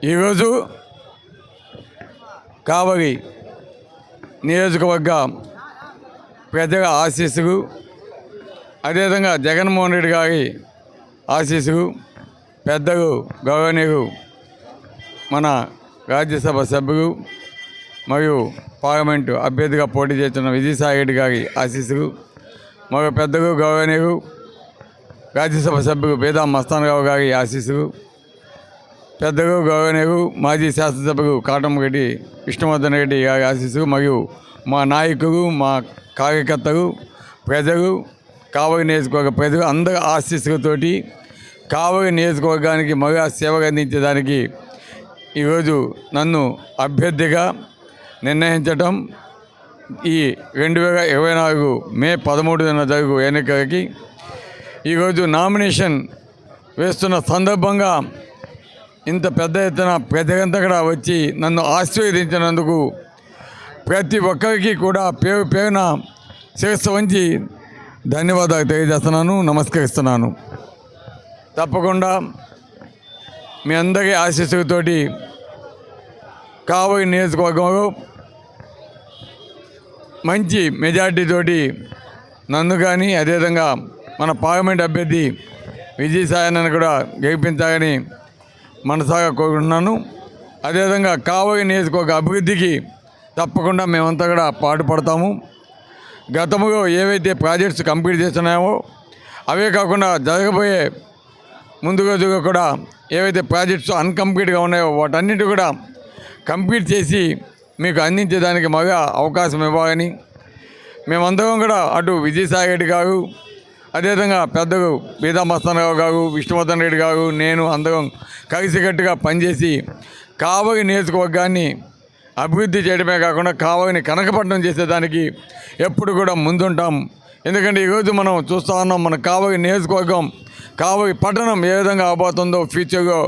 ఈరోజు కావలి నియోజకవర్గ ప్రజల ఆశీస్సులు అదేవిధంగా జగన్మోహన్ రెడ్డి గారి ఆశీస్సులు పెద్దలు గౌరవనీయులు మన రాజ్యసభ సభ్యులు మరియు పార్లమెంటు అభ్యర్థిగా పోటీ చేస్తున్న విజయసాయి రెడ్డి గారి ఆశీస్సులు మరియు పెద్దలు గౌరవనీయులు రాజ్యసభ సభ్యులు బేదా మస్తానరావు గారి ఆశీస్సులు పెద్దలు గౌరవనీయులు మాజీ శాసనసభకు కాటమ్మగడ్డి విష్ణువర్ధన్ రెడ్డి గారి ఆశీస్సు మరియు మా నాయకులు మా కార్యకర్తలు ప్రజలు కావలి నియోజకవర్గ ప్రజలు అందరి ఆశీస్సులతోటి కావలి నియోజకవర్గానికి మగా సేవలు అందించడానికి ఈరోజు నన్ను అభ్యర్థిగా నిర్ణయించటం ఈ రెండు వేల ఇరవై నాలుగు మే పదమూడున జరుగు ఎన్నికలకి ఈరోజు నామినేషన్ వేస్తున్న సందర్భంగా ఇంత పెద్ద ఎత్తున ప్రజలంతా కూడా వచ్చి నన్ను ఆశీర్వదించినందుకు ప్రతి ఒక్కరికి కూడా పేరు పేరున శిరస్సు వంచి ధన్యవాదాలు తెలియజేస్తున్నాను నమస్కరిస్తున్నాను. తప్పకుండా మీ అందరి ఆశీస్సులతోటి కాబోయే నియోజకవర్గంలో మంచి మెజార్టీతోటి నన్ను కానీ అదేవిధంగా మన పార్లమెంట్ అభ్యర్థి విజయసాయనని కూడా గెలిపించాలని మనసాగా కోరుకుంటున్నాను. అదేవిధంగా కావలి నియోజకవర్గ అభివృద్ధికి తప్పకుండా మేమంతా కూడా పాటుపడతాము. గతంలో ఏవైతే ప్రాజెక్ట్స్ కంప్లీట్ చేస్తున్నామో అవే కాకుండా జరగబోయే ముందు రోజుగా కూడా ఏవైతే ప్రాజెక్ట్స్ అన్కంప్లీట్గా ఉన్నాయో వాటన్నిటి కూడా కంప్లీట్ చేసి మీకు అందించేదానికి మగా అవకాశం ఇవ్వాలని మేమందరం కూడా అటు విజయసాయి రెడ్డి గారు అదేవిధంగా పెద్ద బీదా మస్తానరావు గారు విష్ణువర్ధన్ రెడ్డి గారు నేను అందరం కలిసికట్టుగా పనిచేసి కావలి నియోజకవర్గాన్ని అభివృద్ధి చేయడమే కాకుండా కావలిని కనకపట్నం చేసేదానికి ఎప్పుడు కూడా ముందుంటాం. ఎందుకంటే ఈరోజు మనం చూస్తూ ఉన్నాం మన కావలి నియోజకవర్గం కావలి పట్టణం ఏ విధంగా అవబోతుందో ఫ్యూచర్లో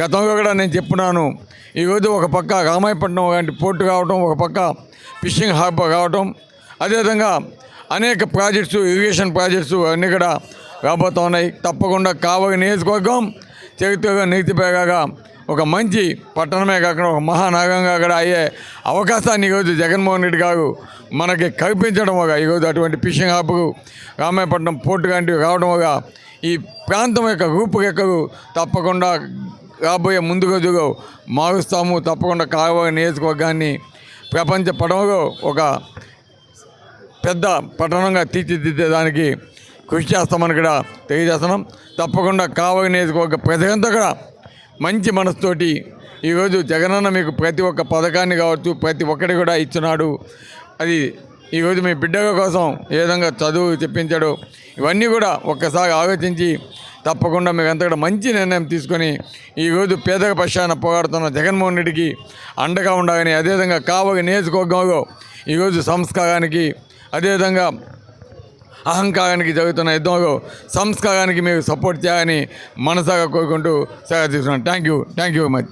గతంలో కూడా నేను చెప్పున్నాను. ఈరోజు ఒక పక్క రామాయపట్నం లాంటి పోర్టు కావటం ఒక పక్క ఫిషింగ్ హార్బర్ కావటం అదేవిధంగా అనేక ప్రాజెక్ట్స్ ఇరిగేషన్ ప్రాజెక్ట్స్ అన్నీ కూడా రాబోతూ ఉన్నాయి. తప్పకుండా కావలి నియోజకవర్గం చరిత్రగా నీతిపేగా ఒక మంచి పట్టణమే కాకుండా ఒక మహానగరంగా కూడా అయ్యే అవకాశాన్ని ఈరోజు జగన్మోహన్ రెడ్డి గారు మనకి కల్పించడం ఒక ఈరోజు అటువంటి ఫిషింగ్ హాబ్కు రామాయపట్నం పోర్టు లాంటివి రావడం ఒక ఈ ప్రాంతం యొక్క రూపురేఖలు తప్పకుండా రాబోయే ముందు రోజుగా మారుస్తాము. తప్పకుండా కావలి నియోజకవర్గాన్ని ప్రపంచ పటంలో ఒక పెద్ద పట్టణంగా తీర్చిదిద్దేదానికి కృషి చేస్తామని కూడా తెలియజేస్తున్నాం. తప్పకుండా కావలి నియోజకవర్గ ప్రజలంతా కూడా మంచి మనసుతోటి ఈరోజు జగనన్న మీకు ప్రతి ఒక్క పథకాన్ని కావచ్చు ప్రతి ఒక్కటి కూడా ఇచ్చినాడు. అది ఈరోజు మీ బిడ్డల కోసం ఏ విధంగా చదువు చెప్పించాడు ఇవన్నీ కూడా ఒక్కసారి ఆలోచించి తప్పకుండా మీకు అంతగా కూడా మంచి నిర్ణయం తీసుకొని ఈరోజు పేదల పక్షాన పోరాడుతున్న జగన్మోహన్ రెడ్డికి అండగా ఉండాలని అదేవిధంగా కావలి నియోజకవర్గంలో ఈరోజు సంస్కారానికి అదేవిధంగా అహంకారానికి జరుగుతున్న యుద్ధంలో సంస్కారానికి మీరు సపోర్ట్ చేయాలని మనసాగా కోరుకుంటూ సేవ తీసుకున్నాను. Thank you thank you very much